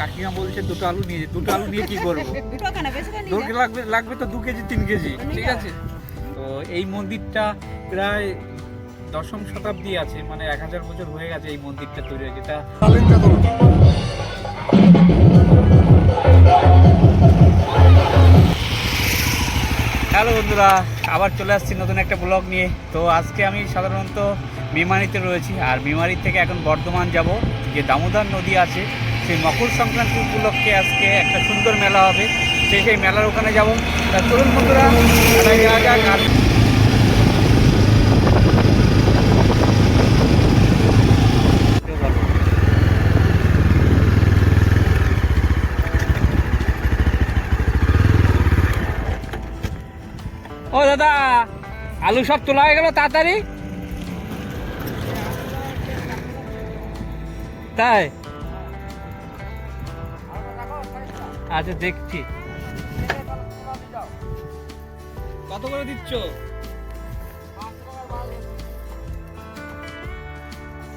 কাকিমা বলছে দুটো আলু নিয়ে দুটো আলু নিয়ে কি করব? দুটো। লাগবে লাগবে তো দু কেজি তিন কেজি ঠিক আছে? তো এই মন্দিরটা প্রায় দশম শতাব্দী আছে মানে এক হাজার বছর হয়ে গেছে এই মন্দিরটা তৈরি হয়েছে তা হ্যালো বন্ধুরা আবার চলে আসছি নতুন একটা ব্লগ নিয়ে। তো আজকে আমি সাধারণত বিমারিতে রয়েছি আর বিমারি থেকে এখন বর্ধমান যাব যে দামোদর নদী আছে সেই মকর সংক্রান্তি উপলক্ষে আজকে একটা সুন্দর মেলা হবে। সেই সেই মেলার ওখানে যাব। চলুন বন্ধুরা ও দাদা, আলু সব তোলা হয়ে গেল তাড়াতাড়ি? তাই? আচ্ছা দেখছি। কত করে দিচ্ছ?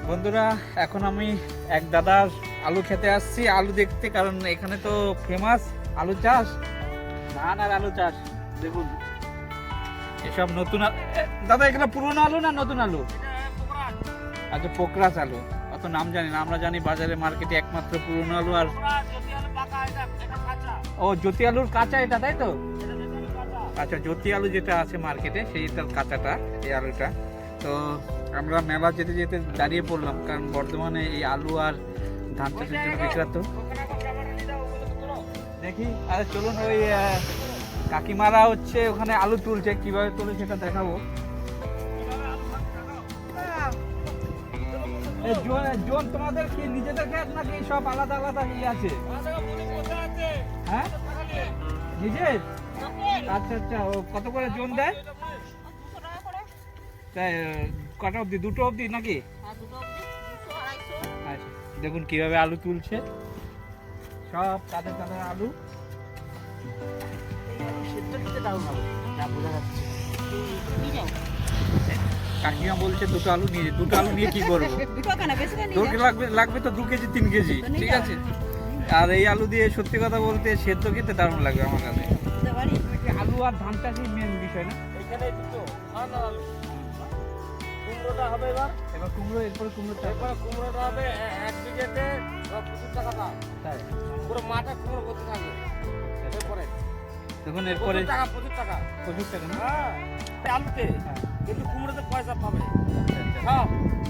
বন্ধুরা এখন আমি এক দাদার আলু খেতে আসছি। আলু দেখতে কারণ এখানে তো ফেমাস আলু চাষ। ধান আর আলু চাষ দেখুন। এসব নতুন দাদা এখানে পুরনো আলু না নতুন আলু? আচ্ছা পোকরাস আলু। অত নাম জানি না আমরা জানি বাজারে মার্কেটে একমাত্র পুরনো আলু আর ও জ্যোতি আলুর কাঁচা এটা তাই তো? আচ্ছা জ্যোতি আলু যেটা আছে মার্কেটে সেইটার কাঁচাটা এই আলুটা। তো আমরা মেলা যেতে যেতে দাঁড়িয়ে পড়লাম কারণ বর্তমানে এই আলু আর ধান চাষের জন্য বিখ্যাত। দেখি আরে চলুন ওই কাকিমারা হচ্ছে ওখানে আলু তুলছে কীভাবে তুলে সেটা দেখাবো। জোন- জোন তোমাদের কি নিজেদের ক্ষেত নাকি সব আলাদা আলাদা ইয়ে আছে? হ্যাঁ? নিজের? আচ্ছা আচ্ছা ও কত করে জোন দেয়? তাই কটা অবধি? দুটো অবধি নাকি? আচ্ছা দেখুন কীভাবে আলু তুলছে। সব তাদের তাদের আলু। সিদ্ধ দিতে হবে যা বোঝা যাচ্ছে। কাকিমা বলছে দুটো আলু নিয়ে দুটো আলু নিয়ে কি করব? দুটো। লাগবে লাগবে তো দু কেজি তিন কেজি ঠিক আছে? আর এই আলু দিয়ে সত্যি কথা বলতে সেদ্ধ খেতে দারুণ লাগবে আমার কাছে। আলু আর ধান চাষই মেন বিষয় না? এখানে দুটো। ধান আর আলু কুমড়োটা হবে এবার। এবার কুমড়ো এরপরে কুমড়ো চাষ এবার কুমড়োটা হবে এক বিঘেতে পঁচিশ টাকা দাম। তাই? পুরো মাঠে কুমড়ো করতে থাকবে এরপরে দেখুন এরপরে টাকা পঁচিশ টাকা। পঁচিশ টাকা না? হ্যাঁ আলুতে। হ্যাঁ। কিন্তু কুমড়োতে পয়সা পাবে। আচ্ছা, আচ্ছা। হ্যাঁ।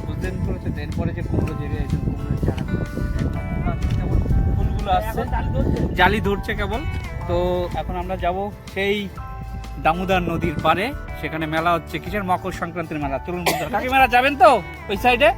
বুঝলেন তো হচ্ছে পরে যে কুমড়ো যে রয়েছে কুমড়োর চারা ফুলগুলো আসছে। জালি ধরছে? কেবল। তো এখন আমরা যাব সেই দামোদর নদীর পারে সেখানে মেলা হচ্ছে কিসের মকর সংক্রান্তির মেলা? তরুণ বন্ধুরা কাকি মেলা যাবেন তো ওই সাইডে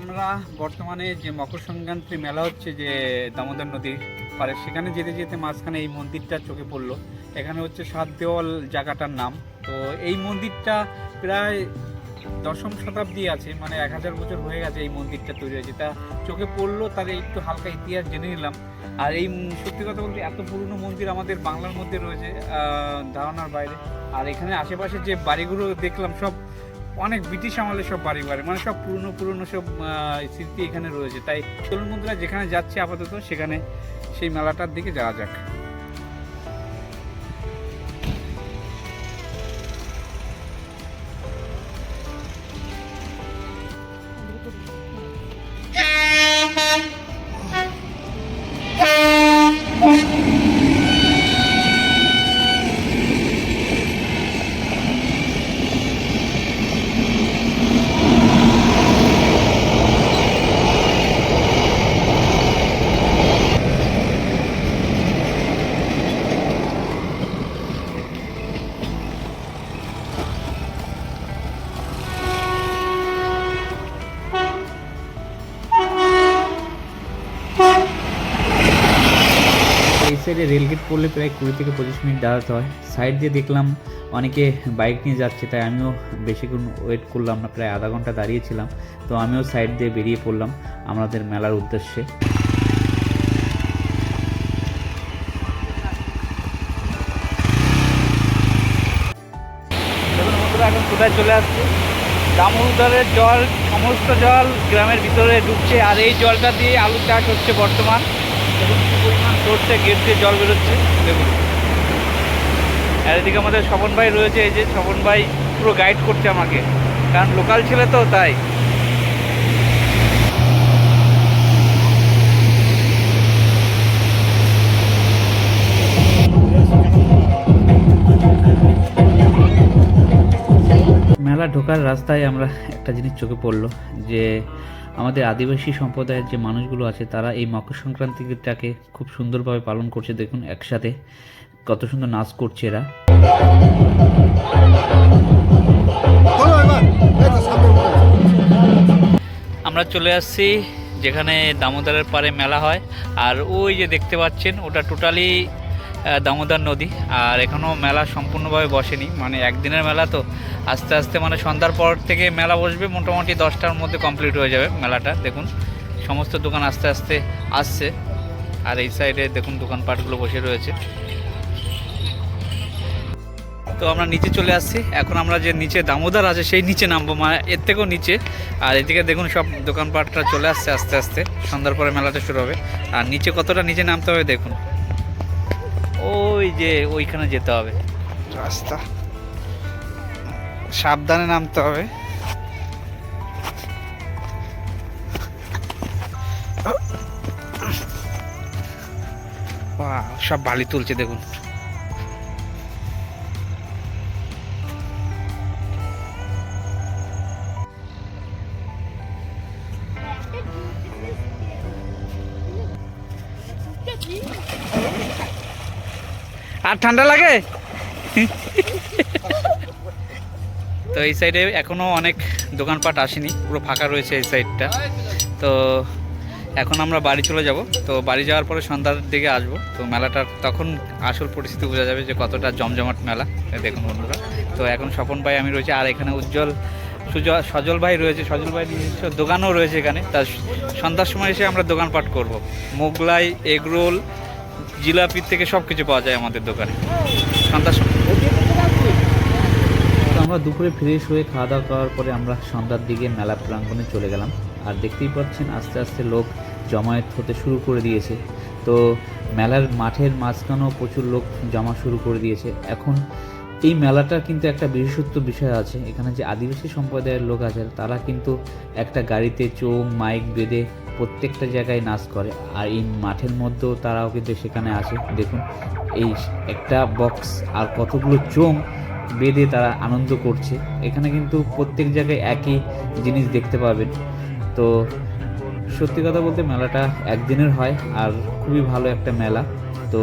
আমরা বর্তমানে যে মকর সংক্রান্তি মেলা হচ্ছে যে দামোদর নদীর পারে সেখানে যেতে যেতে মাঝখানে এই মন্দিরটা চোখে পড়ল। এখানে হচ্ছে সাত দেওয়াল জায়গাটার নাম। তো এই মন্দিরটা প্রায় দশম শতাব্দী আছে মানে এক হাজার বছর হয়ে গেছে এই মন্দিরটা তৈরি হয়েছে। তা চোখে পড়ল, তার একটু হালকা ইতিহাস জেনে নিলাম। আর এই সত্যি কথা বলতে এত পুরনো মন্দির আমাদের বাংলার মধ্যে রয়েছে ধারণার বাইরে। আর এখানে আশেপাশে যে বাড়িগুলো দেখলাম, সব অনেক ব্রিটিশ আমলে সব বাড়ি বাড়ি মানে সব পুরনো পুরনো সব স্মৃতি এখানে রয়েছে। তাই তরুণ বন্ধুরা যেখানে যাচ্ছে আপাতত সেখানে সেই মেলাটার দিকে যাওয়া যাক। যে রেলগেট পড়লে প্রায় কুড়ি থেকে পঁচিশ মিনিট দাঁড়াতে হয়। সাইড দিয়ে দেখলাম অনেকে বাইক নিয়ে যাচ্ছে, তাই আমিও বেশিক্ষণ ওয়েট করলাম না, প্রায় আধা ঘণ্টা দাঁড়িয়েছিলাম। তো আমিও সাইড দিয়ে বেরিয়ে পড়লাম আমাদের মেলার উদ্দেশ্যে। এখন কোথায় চলে আসছে? দামোদরের জল, সমস্ত জল গ্রামের ভিতরে ঢুকছে, আর এই জলটা দিয়ে আলু চাষ হচ্ছে বর্তমান। এবং সরষে গেট দিয়ে জল বেরোচ্ছে, দেখুন। আর এদিকে আমাদের স্বপন ভাই রয়েছে, এই যে স্বপন ভাই পুরো গাইড করছে আমাকে। কারণ লোকাল ছেলে তো, তাই। মেলা ঢোকার রাস্তায় আমরা একটা জিনিস চোখে পড়ল, যে আমাদের আদিবাসী সম্প্রদায়ের যে মানুষগুলো আছে তারা এই মকর সংক্রান্তিটাকে খুব সুন্দরভাবে পালন করছে। দেখুন একসাথে কত সুন্দর নাচ করছে এরা। আমরা চলে আসছি যেখানে দামোদরের পারে মেলা হয়। আর ওই যে দেখতে পাচ্ছেন ওটা টোটালি দামোদর নদী। আর এখনও মেলা সম্পূর্ণভাবে বসেনি। মানে একদিনের মেলা তো আস্তে আস্তে মানে সন্ধ্যার পর থেকে মেলা বসবে, মোটামুটি দশটার মধ্যে কমপ্লিট হয়ে যাবে মেলাটা। দেখুন, সমস্ত দোকান আস্তে আস্তে আসছে। আর এই সাইডে দেখুন, দোকানপাটগুলো বসে রয়েছে। তো আমরা নিচে চলে আসছি। এখন আমরা যে নিচে দামোদর আছে, সেই নিচে নামবো। মানে এর থেকেও নিচে। আর এদিকে দেখুন, সব দোকানপাটটা চলে আসছে আস্তে আস্তে। সন্ধ্যার পরে মেলাটা শুরু হবে। আর নিচে কতটা নিচে নামতে হবে, দেখুন। ওই যে ওইখানে যেতে হবে। রাস্তা। সাবধানে নামতে হবে। সব বালি তুলছে দেখুন। আর ঠান্ডা লাগে? তো এই সাইডে এখনও অনেক দোকানপাট আসেনি, পুরো ফাঁকা রয়েছে এই সাইডটা। তো এখন আমরা বাড়ি চলে যাব। তো বাড়ি যাওয়ার পরে সন্ধ্যার দিকে আসব। তো মেলাটার তখন আসল পরিস্থিতি বোঝা যাবে যে কতটা জমজমাট মেলা। দেখুন বন্ধুরা। তো এখন স্বপন ভাই আমি রয়েছে, আর এখানে উজ্জ্বল সুজ- সজল ভাই রয়েছে। সজল ভাই দোকানও রয়েছে এখানে। তার সন্ধ্যার সময় এসে আমরা দোকানপাট করব। মোগলাই, এগরোল জিলাপির থেকে সব কিছু পাওয়া যায় আমাদের দোকানে। আমরা দুপুরে ফ্রেশ হয়ে খাওয়া দাওয়া করার পরে আমরা সন্ধ্যার দিকে মেলা প্রাঙ্গণে চলে গেলাম। আর দেখতেই পাচ্ছেন, আস্তে আস্তে লোক জমায়েত হতে শুরু করে দিয়েছে। তো মেলার মাঠের মাঝখানেও প্রচুর লোক জমা শুরু করে দিয়েছে। এখন এই মেলাটার কিন্তু একটা বিশেষত্ব বিষয় আছে। এখানে যে আদিবাসী সম্প্রদায়ের লোক আছে, তারা কিন্তু একটা গাড়িতে চোখ, মাইক বেঁধে প্রত্যেকটা জায়গায় নাচ করে, আর এই মাঠের মধ্যেও তারাও কিন্তু সেখানে আসে। দেখুন, এই একটা বক্স আর কতগুলো চোং বেঁধে তারা আনন্দ করছে। এখানে কিন্তু প্রত্যেক জায়গায় একই জিনিস দেখতে পাবেন। তো সত্যি কথা বলতে মেলাটা একদিনের হয়, আর খুবই ভালো একটা মেলা। তো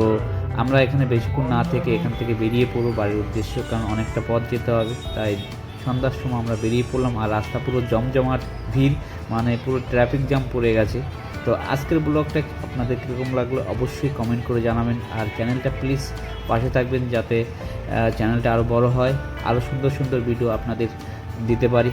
আমরা এখানে বেশিক্ষণ না থেকে এখান থেকে বেরিয়ে পড়ব বাড়ির উদ্দেশ্য, কারণ অনেকটা পথ যেতে হবে, তাই সন্ধ্যার সময় আমরা বেরিয়ে পড়লাম আর রাস্তা পুরো জমজমাট ভিড় মানে পুরো ট্রাফিক জ্যাম পড়ে গেছে। তো আজকের ব্লগটা আপনাদের কীরকম লাগল অবশ্যই কমেন্ট করে জানাবেন আর চ্যানেলটা প্লিজ পাশে থাকবেন যাতে চ্যানেলটা আরও বড় হয় আরও সুন্দর সুন্দর ভিডিও আপনাদের দিতে পারি।